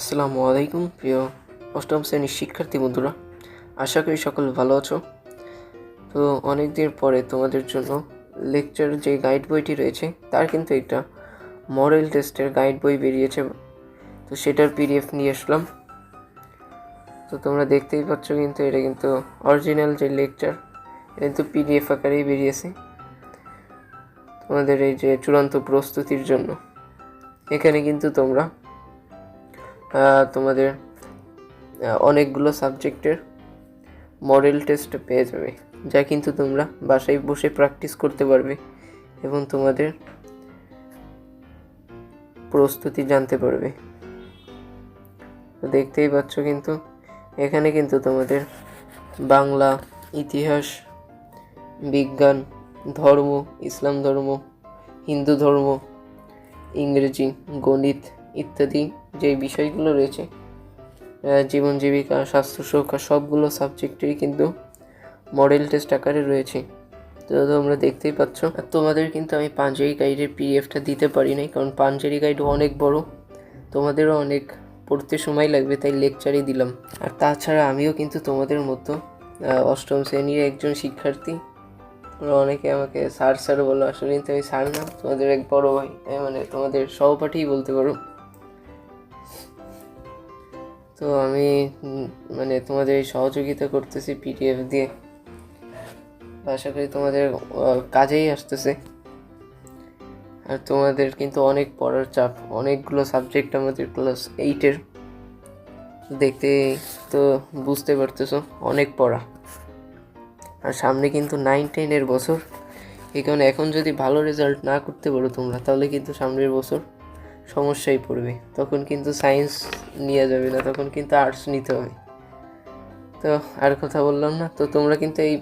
আসসালামু আলাইকুম, প্রিয় অষ্টম শ্রেণির শিক্ষার্থী বন্ধুরা। আশা করি সকল ভালো আছো। তো অনেক দিন পরে তোমাদের জন্য লেকচার যে গাইড বইটি রয়েছে, তার কিন্তু একটা মডেল টেস্টের গাইড বই বেরিয়েছে। তো সেটার পিডিএফ নিয়ে আসলাম। তো তোমরা দেখতেই পাচ্ছ কিন্তু এটা কিন্তু অরিজিনাল যে লেকচার এটা কিন্তু পিডিএফ আকারেই বেরিয়েছে। তোমাদের এই যে চূড়ান্ত প্রস্তুতির জন্য। এখানে কিন্তু তোমরা তোমাদের অনেকগুলো সাবজেক্টের মডেল টেস্ট পেয়ে যাবে, যা কিন্তু তোমরা বাসায় বসে প্র্যাকটিস করতে পারবে এবং তোমাদের প্রস্তুতি জানতে পারবে। দেখতেই পাচ্ছ কিন্তু, এখানে কিন্তু তোমাদের বাংলা, ইতিহাস, বিজ্ঞান, ধর্ম, ইসলাম ধর্ম, হিন্দু ধর্ম, ইংরেজি, গণিত ইত্যাদি যে বিষয়গুলো রয়েছে জীবন জীবিকা, স্বাস্থ্য সুরক্ষা, সবগুলো সাবজেক্টেরই কিন্তু মডেল টেস্ট আকারে রয়েছে। তো তোমরা দেখতেই পাচ্ছ। আর তোমাদের কিন্তু আমি পাঞ্জাবি গাইডের পিডিএফটা দিতে পারি নাই, কারণ পাঞ্জাবি গাইড অনেক বড়। তোমাদেরও অনেক পড়তে সময় লাগবে, তাই লেকচারই দিলাম। আর তাছাড়া আমিও কিন্তু তোমাদের মতো অষ্টম শ্রেণির একজন শিক্ষার্থী। তোমরা অনেকে আমাকে স্যার স্যার বলো, আসলে কিন্তু আমি স্যার না, তোমাদের এক বড় ভাই মানে তোমাদের সহপাঠীই বলতে পারো। তো আমি মানে তোমাদের এই সহযোগিতা করতেছি পিডিএফ দিয়ে। আশা করি তোমাদের কাজেই আসতেছে। আর তোমাদের কিন্তু অনেক পড়ার চাপ। অনেকগুলো সাবজেক্ট আমাদের ক্লাস এইটের দেখতে তো বুঝতে পারতেছো, অনেক পড়া। আর সামনে কিন্তু নাইন টেনের বছর। এই কারণে এখন যদি ভালো রেজাল্ট না করতে পারো তোমরা, তাহলে কিন্তু সামনের বছর সমস্যায় পড়বে। তখন কিন্তু সায়েন্স নিয়ে যাবে না, তখন কিন্তু আর্টস নিতে হবে। তো আর কথা বললাম না, তো তোমরা কিন্তু এই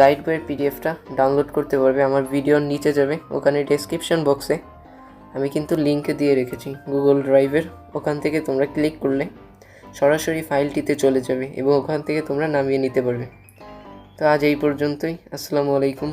গাইড বইয়ের পিডিএফটা ডাউনলোড করতে পারবে। আমার ভিডিওর নিচে যাবে, ওখানে ডেসক্রিপশন বক্সে আমি কিন্তু লিঙ্ক দিয়ে রেখেছি গুগল ড্রাইভের ওখান থেকে তোমরা ক্লিক করলে সরাসরি ফাইলটিতে চলে যাবে এবং ওখান থেকে তোমরা নামিয়ে নিতে পারবে। তো আজ এই পর্যন্তই। আসসালামু আলাইকুম।